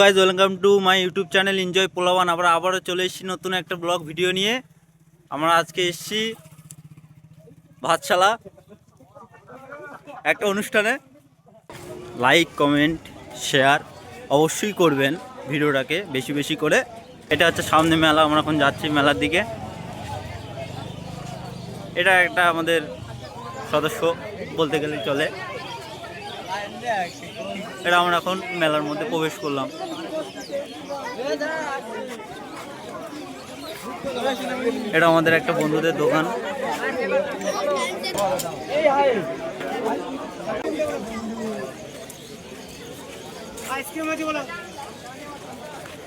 Guys welcome to my YouTube channel enjoy পোলাওয়ান আমরা আবারও চলে এসেছি নতুন একটা ব্লগ ভিডিও নিয়ে। আমরা আজকে এসেছি ভাতশালা একটা অনুষ্ঠানে। লাইক কমেন্ট শেয়ার অবশ্যই করবেন ভিডিওটাকে বেশি বেশি করে। এটা হচ্ছে সামনে মেলা, আমরা এখন যাচ্ছি মেলার দিকে। এটা একটা আমাদের সদস্য বলতে গেলে চলে। এটা আমরা এখন মেলার মধ্যে প্রবেশ করলাম। এটা আমাদের একটা বন্ধুদের দোকান।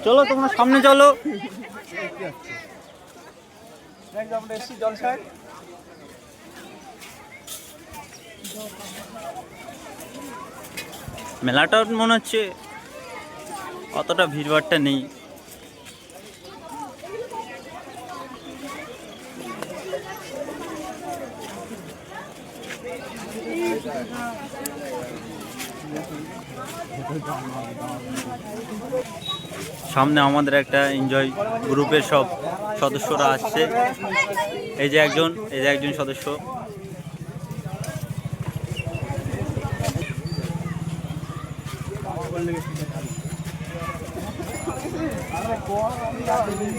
চলো, তোমরা সামনে চলো। মেলাটা মনে হচ্ছে অতটা ভিড়ভাড়টা নেই। সামনে আমাদের একটা এনজয় গ্রুপের সব সদস্যরা আসছে। এই যে একজন, এই যে একজন সদস্য।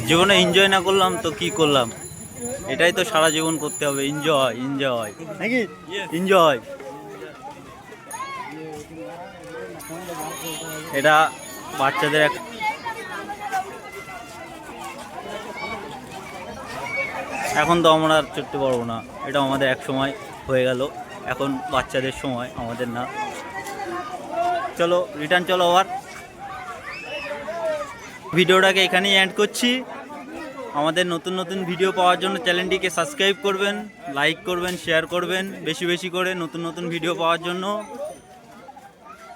জীবনে এনজয় না করলাম তো কি করলাম? এটাই তো সারা জীবন করতে হবে এনজয় এনজয় নাকি? এনজয় এটা বাচ্চাদের এক এখন তো আমরা আর চড়তে পারব না। এটা আমাদের এক সময় হয়ে গেল। এখন বাচ্চাদের সময় আমাদের না। চলো রিটার্ন চলো আবার। ভিডিওটাকে এখানেই অ্যান্ড করছি। আমাদের নতুন নতুন ভিডিও পাওয়ার জন্য চ্যানেলটিকে সাবস্ক্রাইব করবেন লাইক করবেন শেয়ার করবেন, বেশি বেশি করে নতুন নতুন ভিডিও পাওয়ার জন্য।